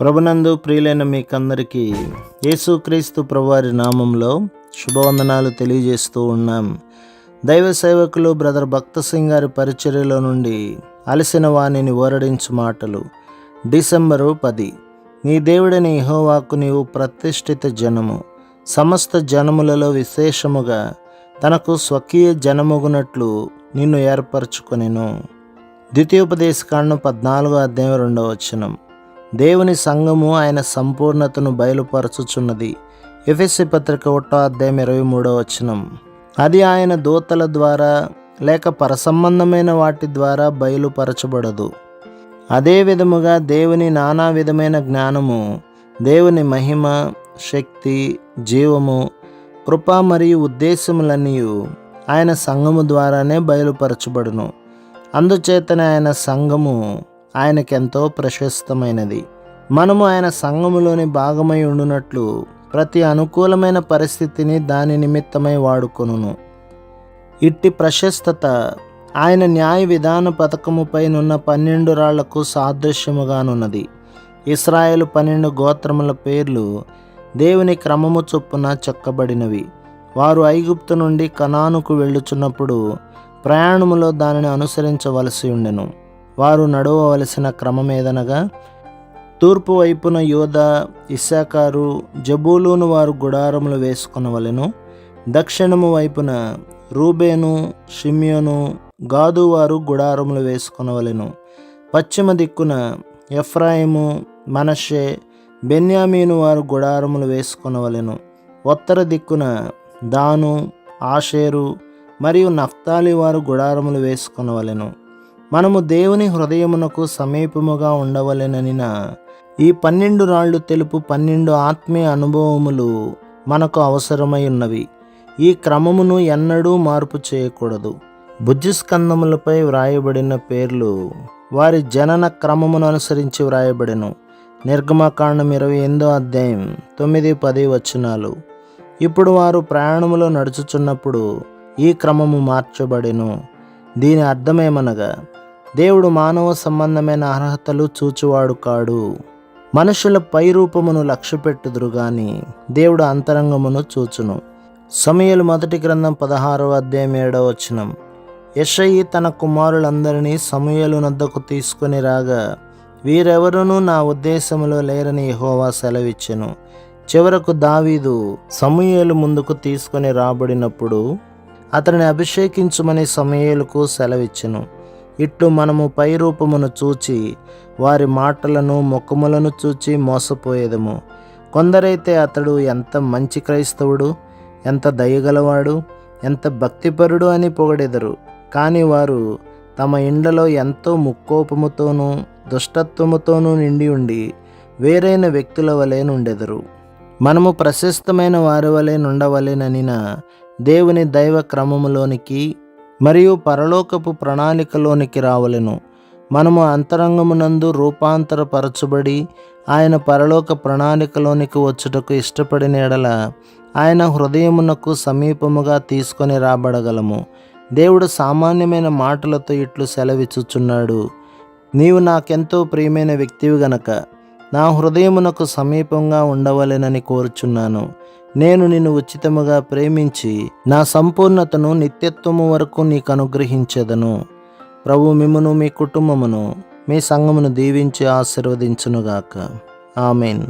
ప్రభునందు ప్రియులైన మీకందరికీ యేసుక్రీస్తు ప్రభువారి నామంలో శుభవందనాలు తెలియజేస్తూ ఉన్నాం. దైవ సేవకులు బ్రదర్ భక్త సింగ్ గారి పరిచర్యలో నుండి అలసిన వాణిని ఓరడించు మాటలు డిసెంబరు పది. నీ దేవుడిని యెహోవాకు నీవు ప్రతిష్ఠిత జనము. సమస్త జనములలో విశేషముగా తనకు స్వకీయ జనముగునట్లు నిన్ను ఏర్పరచుకొనెను. ద్వితీయోపదేశకాండం పద్నాలుగో అధ్యాయం రెండవ వచనం. దేవుని సంఘము ఆయన సంపూర్ణతను బయలుపరచుచున్నది. ఎఫ్ఎస్సి పత్రిక ఒకటో అధ్యాయం ఇరవై మూడో వచనం. అది ఆయన దూతల ద్వారా లేక పరసంబంధమైన వాటి ద్వారా బయలుపరచబడదు. అదే విధముగా దేవుని నానా విధమైన జ్ఞానము దేవుని మహిమ శక్తి జీవము కృప మరియు ఉద్దేశములన్నీ ఆయన సంఘము ద్వారానే బయలుపరచబడును. అందుచేతనే ఆయన సంఘము ఆయనకెంతో ప్రశస్తమైనది. మనము ఆయన సంఘములోని భాగమై ఉండునట్లు ప్రతి అనుకూలమైన పరిస్థితిని దాని నిమిత్తమై వాడుకొనును. ఇట్టి ప్రశస్తత ఆయన న్యాయ విధాన పథకముపైనున్న పన్నెండు రాళ్ళకు సాదృశ్యముగానున్నది. ఇస్రాయేల్ పన్నెండు గోత్రముల పేర్లు దేవుని క్రమము చొప్పున చెక్కబడినవి. వారు ఐగుప్తు నుండి కనానుకు వెళ్ళుచున్నప్పుడు ప్రయాణములో దానిని అనుసరించవలసి ఉండెను. వారు నడవవలసిన క్రమమేదనగా తూర్పు వైపున యోధ ఇస్సాకారు జబూలును వారు గుడారములు వేసుకొనవలెను. దక్షిణము వైపున రూబేను షిమ్యోను గాదు వారు గుడారములు వేసుకొనవలెను. పశ్చిమ దిక్కున ఎఫ్రాయిము మనషే బెన్యామీను వారు గుడారములు వేసుకొనవలెను. ఉత్తర దిక్కున దాను ఆషేరు మరియు నఫ్తాలి వారు గుడారములు వేసుకొనవలెను. మనము దేవుని హృదయమునకు సమీపముగా ఉండవలెననిన ఈ పన్నెండు రాళ్ళు తెలుపు పన్నెండు ఆత్మీయ అనుభవములు మనకు అవసరమై ఉన్నవి ఈ క్రమమును ఎన్నడూ మార్పు చేయకూడదు. బుద్ధిస్కందములపై వ్రాయబడిన పేర్లు వారి జనన క్రమమును అనుసరించి వ్రాయబడెను. నిర్గమకాండం ఇరవై ఎనిమిదో అధ్యాయం తొమ్మిది పది వచనాలు. ఇప్పుడు వారు ప్రయాణములో నడుచుచున్నప్పుడు ఈ క్రమము మార్చబడెను. దీని అర్థమేమనగా దేవుడు మానవ సంబంధమైన అర్హతలు చూచువాడు కాడు. మనుషుల పైరూపమును లక్ష్యపెట్టుదురు గాని దేవుడు అంతరంగమును చూచును. సమయలు మొదటి గ్రంథం పదహారవ అధ్యాయం ఏడవ వచనం. యషయి తన కుమారులందరినీ సమయలు నద్దకు తీసుకొని రాగా వీరెవరునూ నా ఉద్దేశములో లేరని యెహోవా సెలవిచ్చెను. చివరకు దావీదు సమూయేలు ముందుకు తీసుకొని రాబడినప్పుడు అతనిని అభిషేకించమని సమయలకు సెలవిచ్చెను. ఇట్లు మనము పై రూపమును చూచి వారి మాటలను ముఖములను చూచి మోసపోయేదము. కొందరైతే అతడు ఎంత మంచి క్రైస్తవుడు ఎంత దయగలవాడు ఎంత భక్తిపరుడు అని పొగడెదరు. కానీ వారు తమ ఇండ్లలో ఎంతో ముక్కోపముతోనూ దుష్టత్వముతోనూ నిండి ఉండి వేరైన వ్యక్తుల వలె నుండెదరు. మనము ప్రశస్తమైన వారి వలె నుండవలెననిన దేవుని దైవ క్రమములోనికి మరియు పరలోకపు ప్రణాళికలోనికి రావలెను. మనము అంతరంగమునందు రూపాంతరపరచబడి ఆయన పరలోక ప్రణాళికలోనికి వచ్చుటకు ఇష్టపడిన ఎడల ఆయన హృదయమునకు సమీపముగా తీసుకొని రాబడగలము. దేవుడు సామాన్యమైన మాటలతో ఇట్లు సెలవిచ్చుచున్నాడు. నీవు నాకెంతో ప్రియమైన వ్యక్తివి గనక నా హృదయమునకు సమీపంగా ఉండవలెనని కోరుచున్నాను. నేను నిన్ను ఉచితముగా ప్రేమించి నా సంపూర్ణతను నిత్యత్వము వరకు నీకు అనుగ్రహించెదను ప్రభు మిమ్మును మీ కుటుంబమును మీ సంఘమును దీవించి ఆశీర్వదించునుగాక. ఆమెన్.